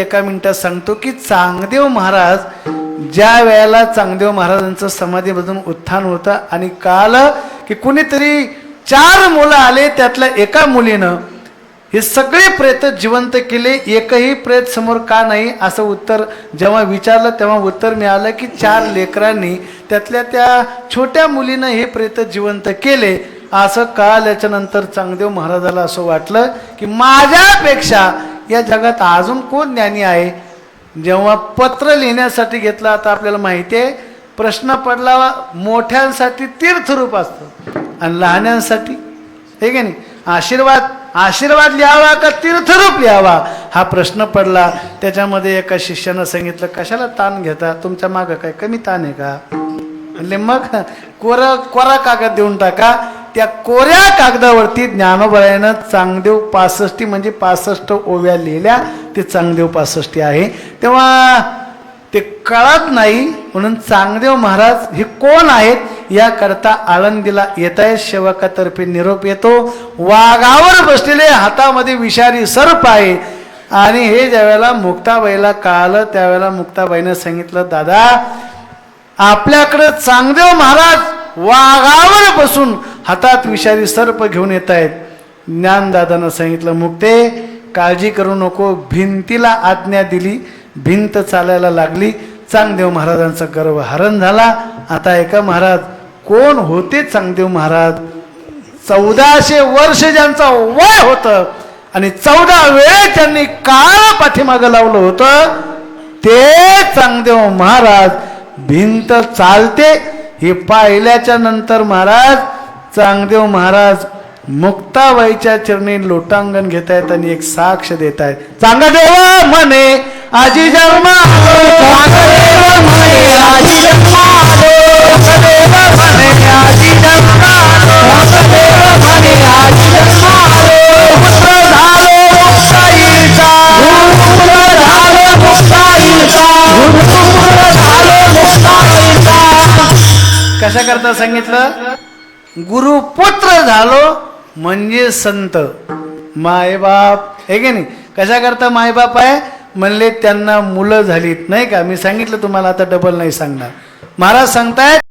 एका मिनिटात सांगतो की चांगदेव महाराज ज्या वेळेला चांगदेव महाराजांचं समाधीमधून उत्थान होतं आणि काल की कुणीतरी चार मुलं आले त्यातल्या एका मुलीनं हे सगळे प्रेत जिवंत केले एकही प्रेत समोर का नाही असं उत्तर जेव्हा विचारलं तेव्हा उत्तर मिळालं की चार लेकरांनी त्यातल्या त्या छोट्या मुलीनं हे प्रेत जिवंत केले. असं कळाल्याच्या नंतर चांगदेव महाराजाला असं वाटलं की माझ्यापेक्षा या जगात अजून कोण ज्ञानी आहे? जेव्हा पत्र लिहिण्यासाठी घेतलं आता आपल्याला माहिती आहे प्रश्न पडला मोठ्यांसाठी तीर्थरूप असतं आणि लहान्यांसाठी हे की नाही? आशीर्वाद आशीर्वाद लिहावा का तीर्थरूप लिहावा? हा प्रश्न पडला. त्याच्यामध्ये एका शिष्यानं सांगितलं कशाला ताण घेता? तुमच्या मागं काय कमी ताण आहे का? म्हणले मग कोर कोरा कागद देऊन टाका. त्या कोऱ्या कागदावरती ज्ञानोबरायानं चांगदेव पासष्टी म्हणजे पासष्ट ओव्या लिहिल्या ते चांगदेव पासष्टी आहे. तेव्हा ते कळत नाही म्हणून चांगदेव महाराज हे कोण आहेत याकरता आळंदीला येत आहेत सेवकातर्फे निरोप येतो. वाघावर बसलेले हातामध्ये विषारी सर्प आहे. आणि हे ज्यावेळेला मुक्ताबाईला कळालं त्यावेळेला मुक्ताबाईनं सांगितलं दादा आपल्याकडं चांगदेव महाराज वाघावर बसून हातात विषारी सर्प घेऊन येत आहेत. ज्ञानदादानं सांगितलं मुक्ते काळजी करू नको. भिंतीला आज्ञा दिली. भिंत चालायला लागली. चांगदेव महाराजांचा गर्व हरण झाला. आता एका महाराज कोण होते चांगदेव महाराज? चौदाशे वर्ष ज्यांचं वय होतं आणि चौदा वेळ त्यांनी काळ पाठीमागं लावलं होतं ते चांगदेव महाराज भिंत चालते. हे पाहिल्याच्या नंतर महाराज चांगदेव महाराज मुक्ताबाईच्या चरणी लोटांगण घेत आहेत आणि एक साक्ष देत आहेत चांगदेव म्हणे म्हणे आजी जन्मा आजी कशा करता सांगितलं? गुरुपुत्र झालो म्हणजे संत. मायबाप. हे की नाही? कशा करता मायबाप आहे? म्हणले त्यांना मुलं झालीत. नाही का? मी सांगितलं तुम्हाला आता डबल नाही सांगणार. महाराज सांगतायत